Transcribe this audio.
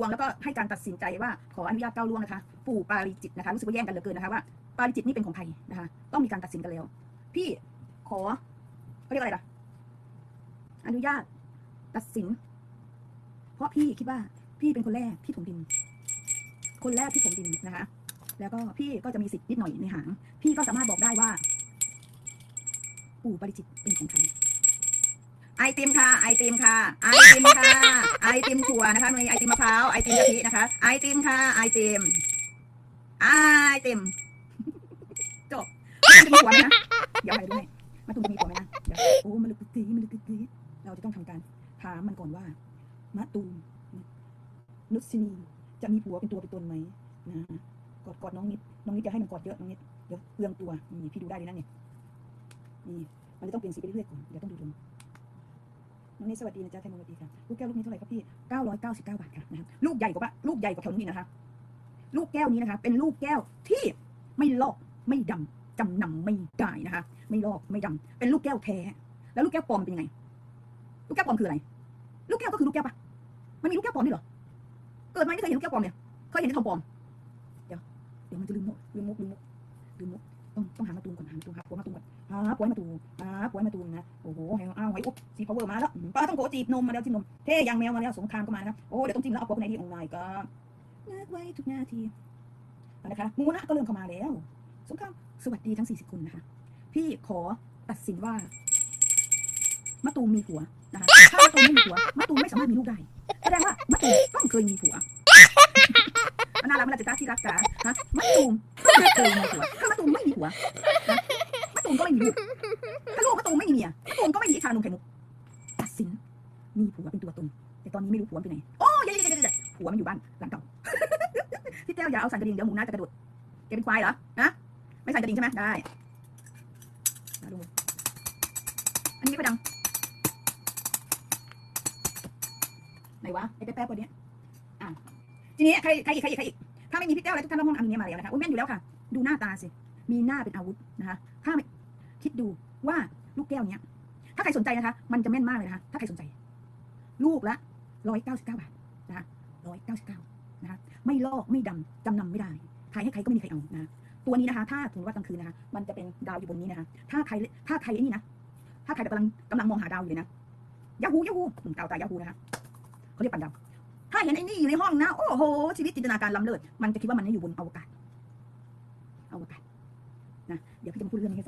วงแล้วก็ให้การตัดสินใจว่าขออนุญาตก้าวล่วงนะคะ ปู่ปาริจิตนะคะรู้สึกว่าแย่งกันเหลือเกินนะคะว่าปาริจิตนี่เป็นของใครนะคะ ต้องมีการตัดสินกันแล้ว พี่ขอเขาเรียกอะไรล่ะ อนุญาตตัดสิน เพราะพี่คิดว่าพี่เป็นคนแรกที่ถมดิน คนแรกที่ถมดินนะคะ แล้วก็พี่ก็จะมีสิทธิ์นิดหน่อยในหาง พี่ก็สามารถบอกได้ว่า ปู่ปาริจิตเป็นของใคร ไอติมค่ะไอติมค่ะ ไอติมค่ะไอติมถั่วนะคะมีไอติมมะพร้าวไอติมกะทินะคะ ไอติมค่ะไอติมไอติมจบมันจะมีหัวไหมนะเดี๋ยวไปด้วยมาตูมจะมีหัวไหมนะเดี๋ยวโอ้มันลึกตีมันลึกตีเราจะต้องทำการถามมันก่อนว่ามะตูมนุชนีจะมีผัวเป็นตัวเป็นตนไหมนะกอดกอดน้องนิดน้องนิดจะให้มันกอดเยอะน้องนิดเดี๋ยวเปลืองตัวนี่พี่ดูได้เลยนะเนี่ยนี่มันจะต้องเปลี่ยนสีไปเรื่อยๆก่อนเดี๋ยวต้องดูดวง น้องนิดสวัสดีนะจ๊ะแทนสวัสดีค่ะลูกแก้วลูกนี้เท่าไหร่ครับพี่เก้าร้อยเก้าสิบเก้าบาทค่ะนะครับลูกใหญ่กว่าปะลูกใหญ่กว่าแถวนี้นะคะ ลูกแก้วนี้นะคะ เป็นลูกแก้วที่ไม่ลอกไม่ดำจำนำไม่ได้นะคะ ไม่ลอกไม่ดำเป็นลูกแก้วแท้แล้วลูกแก้วปลอมเป็นยังไง ลูกแก้วปลอมคืออะไร ลูกแก้วก็คือลูกแก้วปะมันมีลูกแก้วปลอมด้วยเหรอเกิดมาไม่เคยเห็นลูกแก้วปลอมเนี่ยเคยเห็นแต่ทองปลอมเดี๋ยวเดี๋ยวมันจะลืมมุกลืมมุกลืมมุกลืมมุก ต้องต้องหามาตูมก่อนหามาตูมหาปัวมาตูมก่อนหาปัวให้มาตูมหาปัวให้มาตูมนะโอ้โหหอยอ้าวหอยอุ๊บซีพาวเวอร์มาแล้วปลาต้องโกจีบนมมาแล้วจิ้มนมเท่ยางแมวมาแล้วสงครามก็มานะครับโอ้เดี๋ยวต้องจิ้มแล้วเอาปัวคนไหนดีองค์นายก็นึกไว้ทุกนาทีนะคะมูนะก็เริ่มเข้ามาแล้วสงครามสวัสดีทั้ง 40 คนนะคะ พี่ขอตัดสินว่ามะตูมมีผัวนะคะถ้ามะตูมไม่มีผัวมะตูมไม่สามารถมีลูกได้แสดงว่ามะตูมต้องเคยมีผัวน่ารักไหมล่ะจ๊ะที่รักจ๋าฮะมะตูมต้องเคยมีผัวถ้ามะตูม หัวนะมะตูมก็ไม่มีลูกถ้าลูกมะตูมไม่มีเมียมะตูมก็ไม่มีชานมไข่มุกตัดสิน มีผัวเป็นตัวตน แต่ตอนนี้ไม่รู้ผัวไปไหน โอ้ยเดี๋ยยยผัวมันอยู่บ้านหลังเก่า พี่แก้วอย่าเอาสันกระดิ่งเดี๋ยวหมูน่าจะกระโดดแกเป็นควายเหรอฮะไม่สันกระดิ่งใช่ไหมได้มาดูอันนี้ไม่ค่อยดัง ไหนวะไอ้แป๊บๆตัวเนี้อะทีนี้ใครใครอีกใครอีกใครอีกถ้าไม่มีพี่แก้วแล้วทุกท่านต้องห้องอันนี้มาแล้วนะคะอุ้ยแม่นอยู่แล้วค่ะ ดูหน้าตาสิ มีหน้าเป็นอาวุธนะคะ ถ้าคิดดูว่าลูกแก้วเนี้ย ถ้าใครสนใจนะคะ มันจะแม่นมากเลยนะคะ ถ้าใครสนใจ ลูกละร้อยเก้าสิบเก้าบาทนะคะร้อยเก้าสิบเก้านะคะ ไม่ลอกไม่ดำจำนำไม่ได้ ขายให้ใครก็ไม่มีใครเอานะ ตัวนี้นะคะ ถ้าถือว่ากลางคืนนะคะ มันจะเป็นดาวอยู่บนนี้นะคะ ถ้าใคร ถ้าใครไอ้นี่นะ ถ้าใครกำลังกำลังมองหาดาวอยู่เลยนะยาฮูยาฮูดาวตายยาฮูนะคะเขาเรียกปันดาวถ้าเห็นไอ้นี่อยู่ในห้องนะ โอ้โห ชีวิตจินตนาการล้ำเลิศ มันจะคิดว่ามันอยู่บนอวกาศ นะเดี๋ยวพี่จะมาพูดเรื่องนี้ให้